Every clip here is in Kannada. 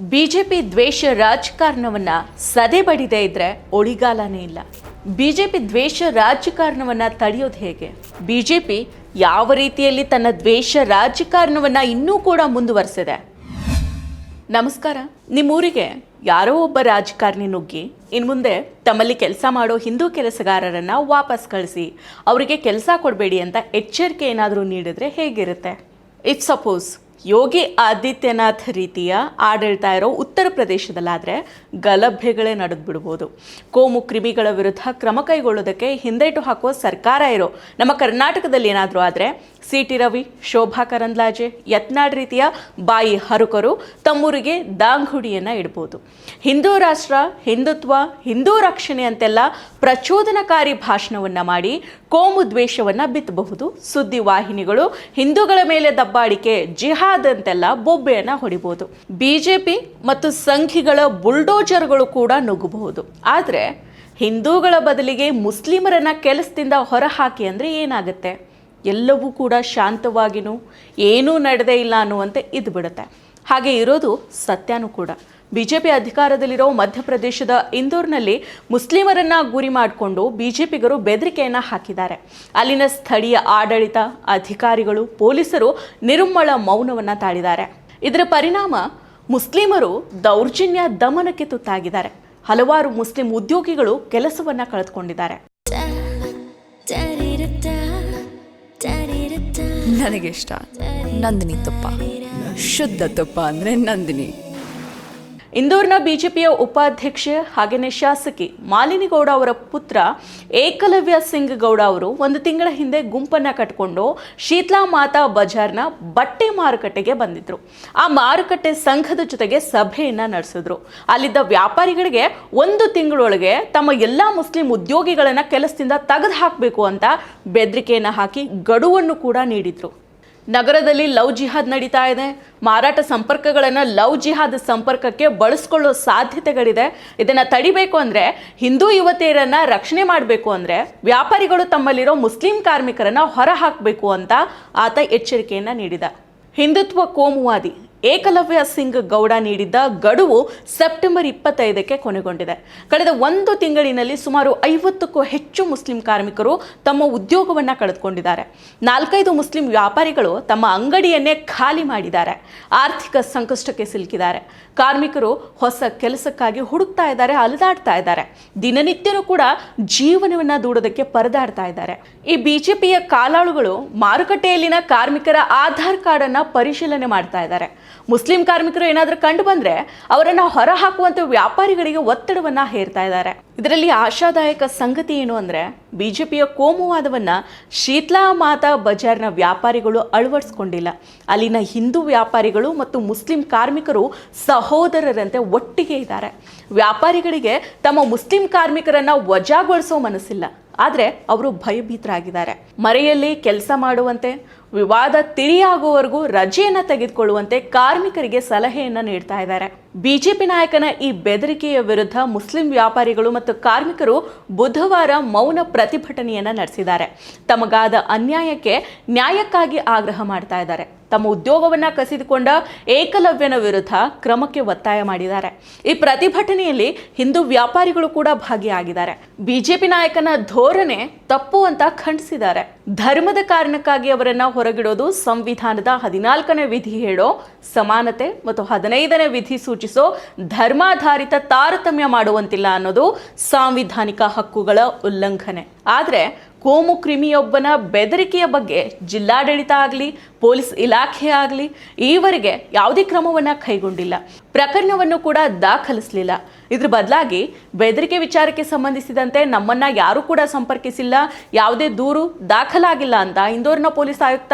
ಬಿಜೆಪಿ ದ್ವೇಷ ರಾಜಕಾರಣವನ್ನ ಸದೆ ಬಡಿದೆ ಇದ್ರೆ ಒಳಿಗಾಲನೇ ಇಲ್ಲ. ಬಿಜೆಪಿ ದ್ವೇಷ ರಾಜಕಾರಣವನ್ನ ತಡೆಯೋದು ಹೇಗೆ? ಬಿಜೆಪಿ ಯಾವ ರೀತಿಯಲ್ಲಿ ತನ್ನ ದ್ವೇಷ ರಾಜಕಾರಣವನ್ನ ಇನ್ನೂ ಕೂಡ ಮುಂದುವರೆಸಿದೆ? ನಮಸ್ಕಾರ. ನಿಮ್ಮೂರಿಗೆ ಯಾರೋ ಒಬ್ಬ ರಾಜಕಾರಣಿ ನುಗ್ಗಿ ಇನ್ನು ಮುಂದೆ ತಮ್ಮಲ್ಲಿ ಕೆಲಸ ಮಾಡೋ ಹಿಂದೂ ಕೆಲಸಗಾರರನ್ನ ವಾಪಸ್ ಕಳಿಸಿ, ಅವರಿಗೆ ಕೆಲಸ ಕೊಡಬೇಡಿ ಅಂತ ಎಚ್ಚರಿಕೆ ಏನಾದರೂ ನೀಡಿದರೆ ಹೇಗಿರುತ್ತೆ? ಇಟ್ ಸಪೋಸ್ ಯೋಗಿ ಆದಿತ್ಯನಾಥ್ ರೀತಿಯ ಆಡಳಿತ ಇರೋ ಉತ್ತರ ಪ್ರದೇಶದಲ್ಲಾದರೆ ಗಲಭೆಗಳೇ ನಡೆದು ಬಿಡ್ಬೋದು ಕೋಮು ಕ್ರಿಮಿಗಳ ವಿರುದ್ಧ ಕ್ರಮ ಕೈಗೊಳ್ಳೋದಕ್ಕೆ ಹಿಂದೇಟು ಹಾಕುವ ಸರ್ಕಾರ ಇರೋ ನಮ್ಮ ಕರ್ನಾಟಕದಲ್ಲಿ ಏನಾದರೂ ಆದರೆ ಸಿ ಟಿ ರವಿ, ಶೋಭಾ ಕರಂದ್ಲಾಜೆ ಯತ್ನಾಡ್ ರೀತಿಯ ಬಾಯಿ ಹರುಕರು ತಮ್ಮೂರಿಗೆ ದಾಂಗುಡಿಯನ್ನು ಇಡ್ಬೋದು. ಹಿಂದೂ ರಾಷ್ಟ್ರ, ಹಿಂದುತ್ವ, ಹಿಂದೂ ರಕ್ಷಣೆ ಅಂತೆಲ್ಲ ಪ್ರಚೋದನಕಾರಿ ಭಾಷಣವನ್ನು ಮಾಡಿ ಕೋಮು ದ್ವೇಷವನ್ನು ಬಿತ್ತಬಹುದು. ಸುದ್ದಿವಾಹಿನಿಗಳು ಹಿಂದೂಗಳ ಮೇಲೆ ದಬ್ಬಾಳಿಕೆ, ಜಿಹಾದ್ ಅಂತೆಲ್ಲ ಬೊಬ್ಬೆಯನ್ನು ಹೊಡಿಬಹುದು ಬಿಜೆಪಿ ಮತ್ತು ಸಂಘಿಗಳ ಬುಲ್ಡೋಜರ್ಗಳು ಕೂಡ ನುಗ್ಗಬಹುದು. ಆದರೆ ಹಿಂದೂಗಳ ಬದಲಿಗೆ ಮುಸ್ಲಿಮರನ್ನ ಕೆಲಸದಿಂದ ಹೊರಹಾಕಿ ಅಂದರೆ ಏನಾಗುತ್ತೆ? ಎಲ್ಲವೂ ಕೂಡ ಶಾಂತವಾಗಿನೂ ಏನೂ ನಡೆದೇ ಇಲ್ಲ ಅನ್ನುವಂತೆ ಇದ್ದು ಬಿಡುತ್ತೆ ಹಾಗೆ ಇರೋದು ಸತ್ಯನೂ ಕೂಡ. ಬಿ ಜೆ ಪಿ ಅಧಿಕಾರದಲ್ಲಿರೋ ಮಧ್ಯಪ್ರದೇಶದ ಇಂದೋರ್ನಲ್ಲಿ ಮುಸ್ಲಿಮರನ್ನ ಗುರಿ ಮಾಡಿಕೊಂಡು ಬಿಜೆಪಿಗರು ಬೆದರಿಕೆಯನ್ನ ಹಾಕಿದ್ದಾರೆ. ಅಲ್ಲಿನ ಸ್ಥಳೀಯ ಆಡಳಿತ, ಅಧಿಕಾರಿಗಳು, ಪೊಲೀಸರು ನಿರ್ಮಳ ಮೌನವನ್ನು ತಾಳಿದ್ದಾರೆ. ಇದರ ಪರಿಣಾಮ ಮುಸ್ಲಿಮರು ದೌರ್ಜನ್ಯ ದಮನಕ್ಕೆ ತುತ್ತಾಗಿದ್ದಾರೆ. ಹಲವಾರು ಮುಸ್ಲಿಂ ಉದ್ಯೋಗಿಗಳು ಕೆಲಸವನ್ನ ಕಳೆದುಕೊಂಡಿದ್ದಾರೆ. ನನಗೆ ಇಷ್ಟ. ನಂದಿನಿ ತುಪ್ಪ. ಶುದ್ಧ ತುಪ್ಪ ಅಂದ್ರೆ ನಂದಿನಿ. ಇಂದೋರ್ನ ಬಿಜೆಪಿಯ ಉಪಾಧ್ಯಕ್ಷೆ ಹಾಗೆಯೇ ಶಾಸಕಿ ಮಾಲಿನಿ ಗೌಡ ಅವರ ಪುತ್ರ ಏಕಲವ್ಯ ಸಿಂಗ್ ಗೌಡ ಅವರು ಒಂದು ತಿಂಗಳ ಹಿಂದೆ ಗುಂಪನ್ನ ಕಟ್ಕೊಂಡು ಶೀತಲಾ ಮಾತಾ ಬಜಾರ್ನ ಬಟ್ಟೆ ಮಾರುಕಟ್ಟೆಗೆ ಬಂದಿದ್ರು. ಆ ಮಾರುಕಟ್ಟೆ ಸಂಘದ ಜೊತೆಗೆ ಸಭೆಯನ್ನು ನಡೆಸಿದ್ರು. ಅಲ್ಲಿದ್ದ ವ್ಯಾಪಾರಿಗಳಿಗೆ ಒಂದು ತಿಂಗಳೊಳಗೆ ತಮ್ಮ ಎಲ್ಲ ಮುಸ್ಲಿಂ ಉದ್ಯೋಗಿಗಳನ್ನು ಕೆಲಸದಿಂದ ತೆಗೆದು ಹಾಕಬೇಕು ಅಂತ ಬೆದರಿಕೆಯನ್ನು ಹಾಕಿ ಗಡುವನ್ನು ಕೂಡ ನೀಡಿದ್ರು. ನಗರದಲ್ಲಿ ಲವ್ ಜಿಹಾದ್ ನಡೀತಾ ಇದೆ. ಮಾರಾಟ ಸಂಪರ್ಕಗಳನ್ನು ಲವ್ ಜಿಹಾದ್ ಸಂಪರ್ಕಕ್ಕೆ ಬಳಸ್ಕೊಳ್ಳೋ ಸಾಧ್ಯತೆಗಳಿದೆ. ಇದನ್ನು ತಡಿಬೇಕು ಅಂದರೆ ಹಿಂದೂ ಯುವತಿಯರನ್ನು ರಕ್ಷಣೆ ಮಾಡಬೇಕು ಅಂದರೆ ವ್ಯಾಪಾರಿಗಳು ತಮ್ಮಲ್ಲಿರೋ ಮುಸ್ಲಿಂ ಕಾರ್ಮಿಕರನ್ನು ಹೊರಹಾಕಬೇಕು ಅಂತ ಆತ ಎಚ್ಚರಿಕೆಯನ್ನು ನೀಡಿದ. ಹಿಂದುತ್ವ ಕೋಮುವಾದಿ ಏಕಲವ್ಯ ಸಿಂಗ್ ಗೌಡ ನೀಡಿದ್ದ ಗಡುವು ಸೆಪ್ಟೆಂಬರ್ ಇಪ್ಪತ್ತೈದಕ್ಕೆ ಕೊನೆಗೊಂಡಿದೆ. ಕಳೆದ ಒಂದು ತಿಂಗಳಿನಲ್ಲಿ ಸುಮಾರು ಐವತ್ತಕ್ಕೂ ಹೆಚ್ಚು ಮುಸ್ಲಿಂ ಕಾರ್ಮಿಕರು ತಮ್ಮ ಉದ್ಯೋಗವನ್ನು ಕಳೆದುಕೊಂಡಿದ್ದಾರೆ. ನಾಲ್ಕೈದು ಮುಸ್ಲಿಂ ವ್ಯಾಪಾರಿಗಳು ತಮ್ಮ ಅಂಗಡಿಯನ್ನೇ ಖಾಲಿ ಮಾಡಿದ್ದಾರೆ. ಆರ್ಥಿಕ ಸಂಕಷ್ಟಕ್ಕೆ ಸಿಲುಕಿದ್ದಾರೆ. ಕಾರ್ಮಿಕರು ಹೊಸ ಕೆಲಸಕ್ಕಾಗಿ ಹುಡುಕ್ತಾ ಇದ್ದಾರೆ, ಅಲೆದಾಡ್ತಾ ಇದ್ದಾರೆ. ದಿನನಿತ್ಯನೂ ಕೂಡ ಜೀವನವನ್ನು ದೂಡೋದಕ್ಕೆ ಪರದಾಡ್ತಾ ಇದ್ದಾರೆ. ಈ ಬಿಜೆಪಿಯ ಕಾಲಾಳುಗಳು ಮಾರುಕಟ್ಟೆಯಲ್ಲಿನ ಕಾರ್ಮಿಕರ ಆಧಾರ್ ಕಾರ್ಡನ್ನು ಪರಿಶೀಲನೆ ಮಾಡ್ತಾ ಇದ್ದಾರೆ. ಮುಸ್ಲಿಂ ಕಾರ್ಮಿಕರು ಏನಾದರೂ ಕಂಡು ಬಂದರೆ ಅವರನ್ನು ಹೊರ ಹಾಕುವಂತ ವ್ಯಾಪಾರಿಗಳಿಗೆ ಒತ್ತಡವನ್ನು ಹೇರ್ತಾ ಇದ್ದಾರೆ. ಇದರಲ್ಲಿ ಆಶಾದಾಯಕ ಸಂಗತಿ ಏನು ಅಂದ್ರೆ ಬಿಜೆಪಿಯ ಕೋಮುವಾದವನ್ನ ಶೀತ್ಲಾ ಮಾತಾ ಬಜಾರ್ನ ವ್ಯಾಪಾರಿಗಳು ಅಳವಡಿಸ್ಕೊಂಡಿಲ್ಲ. ಅಲ್ಲಿನ ಹಿಂದೂ ವ್ಯಾಪಾರಿಗಳು ಮತ್ತು ಮುಸ್ಲಿಂ ಕಾರ್ಮಿಕರು ಸಹೋದರರಂತೆ ಒಟ್ಟಿಗೆ ಇದ್ದಾರೆ. ವ್ಯಾಪಾರಿಗಳಿಗೆ ತಮ್ಮ ಮುಸ್ಲಿಂ ಕಾರ್ಮಿಕರನ್ನು ವಜಾಗೊಳಿಸೋ ಮನಸ್ಸಿಲ್ಲ. ಆದರೆ ಅವರು ಭಯಭೀತರಾಗಿದ್ದಾರೆ. ಮರೆಯಲ್ಲಿ ಕೆಲಸ ಮಾಡುವಂತೆ ವಿವಾದ ತಿಳಿಯಾಗುವವರೆಗೂ ರಜೆಯನ್ನು ತೆಗೆದುಕೊಳ್ಳುವಂತೆ ಕಾರ್ಮಿಕರಿಗೆ ಸಲಹೆಯನ್ನು ನೀಡ್ತಾ ಇದ್ದಾರೆ. ಬಿಜೆಪಿ ನಾಯಕನ ಈ ಬೆದರಿಕೆಯ ವಿರುದ್ಧ ಮುಸ್ಲಿಂ ವ್ಯಾಪಾರಿಗಳು ಮತ್ತು ಕಾರ್ಮಿಕರು ಬುಧವಾರ ಮೌನ ಪ್ರತಿಭಟನೆಯನ್ನು ನಡೆಸಿದ್ದಾರೆ. ತಮಗಾದ ಅನ್ಯಾಯಕ್ಕೆ ನ್ಯಾಯಕ್ಕಾಗಿ ಆಗ್ರಹ ಮಾಡ್ತಾ ಇದ್ದಾರೆ. ತಮ್ಮ ಉದ್ಯೋಗವನ್ನು ಕಸಿದುಕೊಂಡ ಏಕಲವ್ಯನ ವಿರುದ್ಧ ಕ್ರಮಕ್ಕೆ ಒತ್ತಾಯ ಮಾಡಿದ್ದಾರೆ. ಈ ಪ್ರತಿಭಟನೆಯಲ್ಲಿ ಹಿಂದೂ ವ್ಯಾಪಾರಿಗಳು ಕೂಡ ಭಾಗಿಯಾಗಿದ್ದಾರೆ. ಬಿಜೆಪಿ ನಾಯಕನ ಧೋರಣೆ ತಪ್ಪು ಅಂತ ಖಂಡಿಸಿದ್ದಾರೆ. ಧರ್ಮದ ಕಾರಣಕ್ಕಾಗಿ ಅವರನ್ನ ಹೊರಗಿಡೋದು ಸಂವಿಧಾನದ ಹದಿನಾಲ್ಕನೇ ವಿಧಿ ಹೇಳೋ ಸಮಾನತೆ ಮತ್ತು ಹದಿನೈದನೇ ವಿಧಿ ಸೂಚಿಸೋ ಧರ್ಮಾಧಾರಿತ ತಾರತಮ್ಯ ಮಾಡುವಂತಿಲ್ಲ ಅನ್ನೋದು ಸಾಂವಿಧಾನಿಕ ಹಕ್ಕುಗಳ ಉಲ್ಲಂಘನೆ. ಆದರೆ ಕೋಮು ಕ್ರಿಮಿಯೊಬ್ಬನ ಬೆದರಿಕೆಯ ಬಗ್ಗೆ ಜಿಲ್ಲಾಡಳಿತ ಆಗಲಿ, ಪೊಲೀಸ್ ಇಲಾಖೆ ಆಗಲಿ ಈವರೆಗೆ ಯಾವುದೇ ಕ್ರಮವನ್ನು ಕೈಗೊಂಡಿಲ್ಲ. ಪ್ರಕರಣವನ್ನು ಕೂಡ ದಾಖಲಿಸಲಿಲ್ಲ. ಇದ್ರ ಬದಲಾಗಿ ಬೆದರಿಕೆ ವಿಚಾರಕ್ಕೆ ಸಂಬಂಧಿಸಿದಂತೆ ನಮ್ಮನ್ನ ಯಾರೂ ಕೂಡ ಸಂಪರ್ಕಿಸಿಲ್ಲ, ಯಾವುದೇ ದೂರು ದಾಖಲಾಗಿಲ್ಲ ಅಂತ ಇಂದೋರ್ನ ಪೊಲೀಸ್ ಆಯುಕ್ತ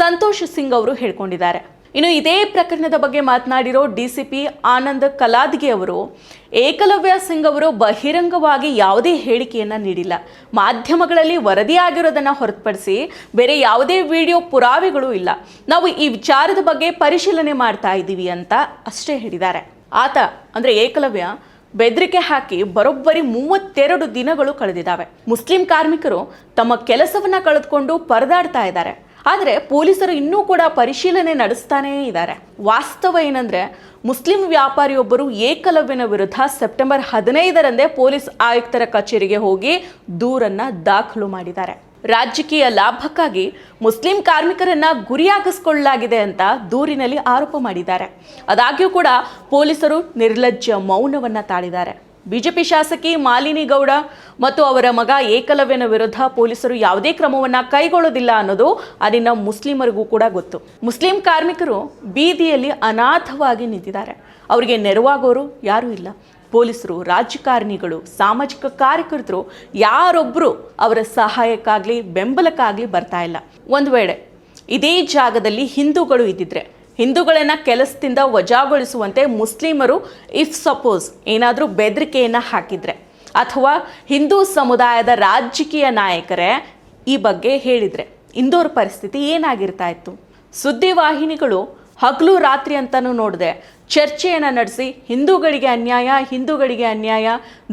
ಸಂತೋಷ್ ಸಿಂಗ್ ಅವರು ಹೇಳ್ಕೊಂಡಿದ್ದಾರೆ. ಇನ್ನು ಇದೇ ಪ್ರಕರಣದ ಬಗ್ಗೆ ಮಾತನಾಡಿರೋ ಡಿಸಿಪಿ ಆನಂದ್ ಕಲಾದ್ಗೆ ಅವರು, ಏಕಲವ್ಯ ಸಿಂಗ್ ಅವರು ಬಹಿರಂಗವಾಗಿ ಯಾವುದೇ ಹೇಳಿಕೆಯನ್ನ ನೀಡಿಲ್ಲ. ಮಾಧ್ಯಮಗಳಲ್ಲಿ ವರದಿಯಾಗಿರೋದನ್ನು ಹೊರತುಪಡಿಸಿ ಬೇರೆ ಯಾವುದೇ ವಿಡಿಯೋ ಪುರಾವೆಗಳು ಇಲ್ಲ. ನಾವು ಈ ವಿಚಾರದ ಬಗ್ಗೆ ಪರಿಶೀಲನೆ ಮಾಡ್ತಾ ಇದ್ದೀವಿ ಅಂತ ಅಷ್ಟೇ ಹೇಳಿದ್ದಾರೆ. ಆತ ಅಂದ್ರೆ ಏಕಲವ್ಯ ಬೆದರಿಕೆ ಹಾಕಿ ಬರೋಬ್ಬರಿ ಮೂವತ್ತೆರಡು ದಿನಗಳು ಕಳೆದಿದ್ದಾವೆ. ಮುಸ್ಲಿಂ ಕಾರ್ಮಿಕರು ತಮ್ಮ ಕೆಲಸವನ್ನ ಕಳೆದುಕೊಂಡು ಪರದಾಡ್ತಾ ಇದ್ದಾರೆ. ಆದರೆ ಪೊಲೀಸರು ಇನ್ನೂ ಕೂಡ ಪರಿಶೀಲನೆ ನಡೆಸ್ತಾನೇ ಇದ್ದಾರೆ. ವಾಸ್ತವ ಏನಂದ್ರೆ ಮುಸ್ಲಿಂ ವ್ಯಾಪಾರಿಯೊಬ್ಬರು ಏಕಲವ್ಯನ ವಿರುದ್ಧ ಸೆಪ್ಟೆಂಬರ್ ಹದಿನೈದರಂದೇ ಪೊಲೀಸ್ ಆಯುಕ್ತರ ಕಚೇರಿಗೆ ಹೋಗಿ ದೂರನ್ನ ದಾಖಲು ಮಾಡಿದ್ದಾರೆ. ರಾಜಕೀಯ ಲಾಭಕ್ಕಾಗಿ ಮುಸ್ಲಿಂ ಕಾರ್ಮಿಕರನ್ನ ಗುರಿಯಾಗಿಸಿಕೊಳ್ಳಲಾಗಿದೆ ಅಂತ ದೂರಿನಲ್ಲಿ ಆರೋಪ ಮಾಡಿದ್ದಾರೆ. ಆದಾಗ್ಯೂ ಕೂಡ ಪೊಲೀಸರು ನಿರ್ಲಜ್ಜ ಮೌನವನ್ನ ತಾಳಿದ್ದಾರೆ. ಬಿಜೆಪಿ ಶಾಸಕಿ ಮಾಲಿನಿ ಗೌಡ ಮತ್ತು ಅವರ ಮಗ ಏಕಲವ್ಯನ ವಿರುದ್ಧ ಪೊಲೀಸರು ಯಾವುದೇ ಕ್ರಮವನ್ನು ಕೈಗೊಳ್ಳೋದಿಲ್ಲ ಅನ್ನೋದು ಅಲ್ಲಿನ ಮುಸ್ಲಿಮರಿಗೂ ಕೂಡ ಗೊತ್ತು. ಮುಸ್ಲಿಂ ಕಾರ್ಮಿಕರು ಬೀದಿಯಲ್ಲಿ ಅನಾಥವಾಗಿ ನಿಂತಿದ್ದಾರೆ. ಅವರಿಗೆ ನೆರವಾಗೋರು ಯಾರೂ ಇಲ್ಲ. ಪೊಲೀಸರು, ರಾಜಕಾರಣಿಗಳು, ಸಾಮಾಜಿಕ ಕಾರ್ಯಕರ್ತರು ಯಾರೊಬ್ಬರು ಅವರ ಸಹಾಯಕ್ಕಾಗಲಿ, ಬೆಂಬಲಕ್ಕಾಗಲಿ ಬರ್ತಾ ಇಲ್ಲ. ಒಂದು ವೇಳೆ ಇದೇ ಜಾಗದಲ್ಲಿ ಹಿಂದೂಗಳು ಇದ್ದಿದ್ರೆ ಹಿಂದೂಗಳನ್ನ ಕೆಲಸದಿಂದ ವಜಾಗೊಳಿಸುವಂತೆ ಮುಸ್ಲಿಮರು ಇಫ್ ಸಪೋಸ್ ಏನಾದರೂ ಬೆದರಿಕೆಯನ್ನು ಹಾಕಿದರೆ. ಅಥವಾ ಹಿಂದೂ ಸಮುದಾಯದ ರಾಜಕೀಯ ನಾಯಕರೇ ಈ ಬಗ್ಗೆ ಹೇಳಿದರೆ. ಇಂದೋರ್ ಪರಿಸ್ಥಿತಿ ಏನಾಗಿರ್ತಾ ಇತ್ತು? ಸುದ್ದಿವಾಹಿನಿಗಳು ಹಗಲು ರಾತ್ರಿ ಅಂತಲೂ ನೋಡಿದೆ. ಚರ್ಚೆಯನ್ನು ನಡೆಸಿ ಹಿಂದೂಗಳಿಗೆ ಅನ್ಯಾಯ ಹಿಂದೂಗಳಿಗೆ ಅನ್ಯಾಯ,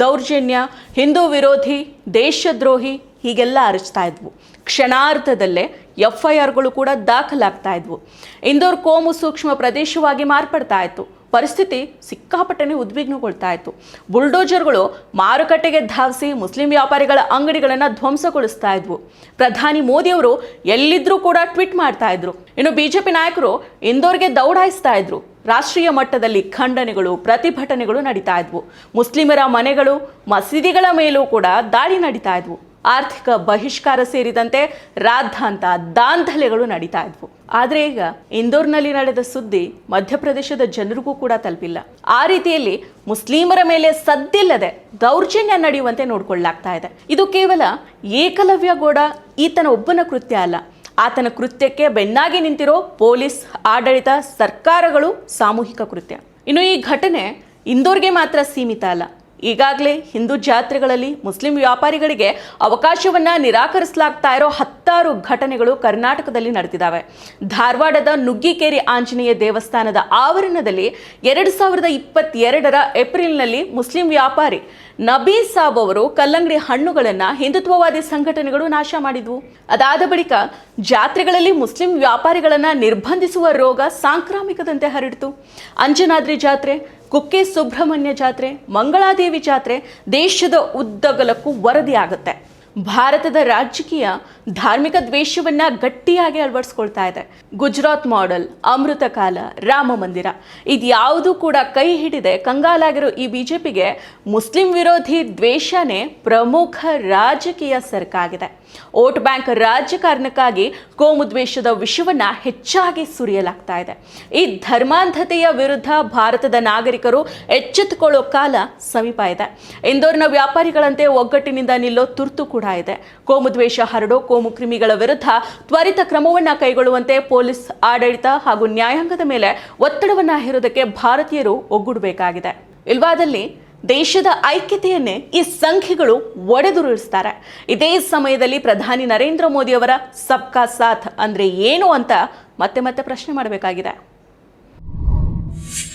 ದೌರ್ಜನ್ಯ, ಹಿಂದೂ ವಿರೋಧಿ, ದೇಶದ್ರೋಹಿ ಹೀಗೆಲ್ಲ ಅರಚ್ತಾ ಇದ್ವು. ಕ್ಷಣಾರ್ಧದಲ್ಲೇ ಎಫ್ ಐ ಆರ್ಗಳು ಕೂಡ ದಾಖಲಾಗ್ತಾ ಇದ್ವು. ಇಂದೋರ್ ಕೋಮು ಸೂಕ್ಷ್ಮ ಪ್ರದೇಶವಾಗಿ ಮಾರ್ಪಡ್ತಾ ಇತ್ತು. ಪರಿಸ್ಥಿತಿ ಸಿಕ್ಕಾಪಟ್ಟನೆ ಉದ್ವಿಗ್ನಗೊಳ್ತಾ ಇತ್ತು. ಬುಲ್ಡೋಜರ್ಗಳು ಮಾರುಕಟ್ಟೆಗೆ ಧಾವಿಸಿ ಮುಸ್ಲಿಂ ವ್ಯಾಪಾರಿಗಳ ಅಂಗಡಿಗಳನ್ನು ಧ್ವಂಸಗೊಳಿಸ್ತಾ ಇದ್ವು. ಪ್ರಧಾನಿ ಮೋದಿಯವರು ಎಲ್ಲಿದ್ರೂ ಕೂಡ ಟ್ವೀಟ್ ಮಾಡ್ತಾ ಇದ್ರು. ಇನ್ನು ಬಿಜೆಪಿ ನಾಯಕರು ಇಂದೋರ್ಗೆ ದೌಡಾಯಿಸ್ತಾ ಇದ್ರು. ರಾಷ್ಟ್ರೀಯ ಮಟ್ಟದಲ್ಲಿ ಖಂಡನೆಗಳು, ಪ್ರತಿಭಟನೆಗಳು ನಡೀತಾ ಇದ್ವು. ಮುಸ್ಲಿಮರ ಮನೆಗಳು, ಮಸೀದಿಗಳ ಮೇಲೂ ಕೂಡ ದಾಳಿ ನಡೀತಾ ಇದ್ವು. ಆರ್ಥಿಕ ಬಹಿಷ್ಕಾರ ಸೇರಿದಂತೆ ರಾದ್ಧಾಂತ ದಾಂಧಲೆಗಳು ನಡೀತಾ ಇದ್ವು. ಆದರೆ ಈಗ ಇಂದೋರ್ನಲ್ಲಿ ನಡೆದ ಸುದ್ದಿ ಮಧ್ಯಪ್ರದೇಶದ ಜನರಿಗೂ ಕೂಡ ತಲುಪಿಲ್ಲ. ಆ ರೀತಿಯಲ್ಲಿ ಮುಸ್ಲಿಮರ ಮೇಲೆ ಸದ್ದಿಲ್ಲದೆ ದೌರ್ಜನ್ಯ ನಡೆಯುವಂತೆ ನೋಡಿಕೊಳ್ಳಲಾಗ್ತಾ ಇದೆ. ಇದು ಕೇವಲ ಏಕಲವ್ಯ ಗೌಡ, ಈತನ ಒಬ್ಬನ ಕೃತ್ಯ ಅಲ್ಲ. ಆತನ ಕೃತ್ಯಕ್ಕೆ ಬೆನ್ನಾಗಿ ನಿಂತಿರೋ ಪೊಲೀಸ್, ಆಡಳಿತ, ಸರ್ಕಾರಗಳು ಸಾಮೂಹಿಕ ಕೃತ್ಯ. ಇನ್ನು ಈ ಘಟನೆ ಇಂದೋರ್ಗೆ ಮಾತ್ರ ಸೀಮಿತ ಅಲ್ಲ. ಈಗಾಗಲೇ ಹಿಂದೂ ಜಾತ್ರೆಗಳಲ್ಲಿ ಮುಸ್ಲಿಂ ವ್ಯಾಪಾರಿಗಳಿಗೆ ಅವಕಾಶವನ್ನ ನಿರಾಕರಿಸಲಾಗ್ತಾ ಇರೋ ಹತ್ತಾರು ಘಟನೆಗಳು ಕರ್ನಾಟಕದಲ್ಲಿ ನಡೆದಿದ್ದಾವೆ. ಧಾರವಾಡದ ನುಗ್ಗಿಕೇರಿ ಆಂಜನೇಯ ದೇವಸ್ಥಾನದ ಆವರಣದಲ್ಲಿ ಎರಡು ಸಾವಿರದ ಇಪ್ಪತ್ತೆರಡರ ಏಪ್ರಿಲ್ನಲ್ಲಿ ಮುಸ್ಲಿಂ ವ್ಯಾಪಾರಿ ನಬೀ ಸಾಬ್ ಅವರು ಕಲ್ಲಂಗಡಿ ಹಣ್ಣುಗಳನ್ನು ಹಿಂದುತ್ವವಾದಿ ಸಂಘಟನೆಗಳು ನಾಶ ಮಾಡಿದ್ವು. ಅದಾದ ಬಳಿಕ ಜಾತ್ರೆಗಳಲ್ಲಿ ಮುಸ್ಲಿಂ ವ್ಯಾಪಾರಿಗಳನ್ನು ನಿರ್ಬಂಧಿಸುವ ರೋಗ ಸಾಂಕ್ರಾಮಿಕದಂತೆ ಹರಡಿತು. ಅಂಜನಾದ್ರಿ ಜಾತ್ರೆ, ಕುಕ್ಕೆ ಸುಬ್ರಹ್ಮಣ್ಯ ಜಾತ್ರೆ, ಮಂಗಳಾದೇವಿ ಜಾತ್ರೆ ದೇಶದ ಉದ್ದಗಲಕ್ಕೂ ವರದಿಯಾಗುತ್ತೆ. ಭಾರತದ ರಾಜಕೀಯ ಧಾರ್ಮಿಕ ದ್ವೇಷವನ್ನ ಗಟ್ಟಿಯಾಗಿ ಅಳವಡಿಸ್ಕೊಳ್ತಾ ಇದೆ. ಗುಜರಾತ್ ಮಾಡೆಲ್ ಅಮೃತ ಕಾಲ, ರಾಮ ಮಂದಿರ. ಇದ್ಯಾವುದೂ ಕೂಡ ಕೈ ಹಿಡಿದೆ ಕಂಗಾಲಾಗಿರೋ ಈ ಬಿಜೆಪಿಗೆ ಮುಸ್ಲಿಂ ವಿರೋಧಿ ದ್ವೇಷನೇ ಪ್ರಮುಖ ರಾಜಕೀಯ ಸರಕಾಗಿದೆ ವೋಟ್ ಬ್ಯಾಂಕ್ ರಾಜಕಾರಣಕ್ಕಾಗಿ ಕೋಮು ದ್ವೇಷದ ವಿಷವನ್ನ ಹೆಚ್ಚಾಗಿ ಸುರಿಯಲಾಗ್ತಾ ಇದೆ. ಈ ಧರ್ಮಾಂಧತೆಯ ವಿರುದ್ಧ ಭಾರತದ ನಾಗರಿಕರು ಎಚ್ಚೆತ್ತುಕೊಳ್ಳೋ ಕಾಲ ಸಮೀಪ ಇದೆ. ಇಂದೋರ್ನ ವ್ಯಾಪಾರಿಗಳಂತೆ ಒಗ್ಗಟ್ಟಿನಿಂದ ನಿಲ್ಲೋ ತುರ್ತು ಕೂಡ ಇದೆ. ಕೋಮು ದ್ವೇಷ ಹರಡೋ ಕೋಮು ಕ್ರಿಮಿಗಳ ವಿರುದ್ಧ ತ್ವರಿತ ಕ್ರಮವನ್ನ ಕೈಗೊಳ್ಳುವಂತೆ ಪೊಲೀಸ್, ಆಡಳಿತ ಹಾಗೂ ನ್ಯಾಯಾಂಗದ ಮೇಲೆ ಒತ್ತಡವನ್ನ ಹೇರೋದಕ್ಕೆ ಭಾರತೀಯರು ಒಗ್ಗೂಡಬೇಕಾಗಿದೆ. ಇಲ್ವಾದಲ್ಲಿ ದೇಶದ ಐಕ್ಯತೆಯನ್ನೇ ಈ ಸಂಖ್ಯೆಗಳು ಒಡೆದುರುಳಿಸ್ತಾರೆ. ಇದೇ ಸಮಯದಲ್ಲಿ ಪ್ರಧಾನಿ ನರೇಂದ್ರ ಮೋದಿ ಅವರ ಸಬ್ಕಾ ಸಾಥ್ ಅಂದ್ರೆ ಏನು ಅಂತ ಮತ್ತೆ ಮತ್ತೆ ಪ್ರಶ್ನೆ ಮಾಡಬೇಕಾಗಿದೆ.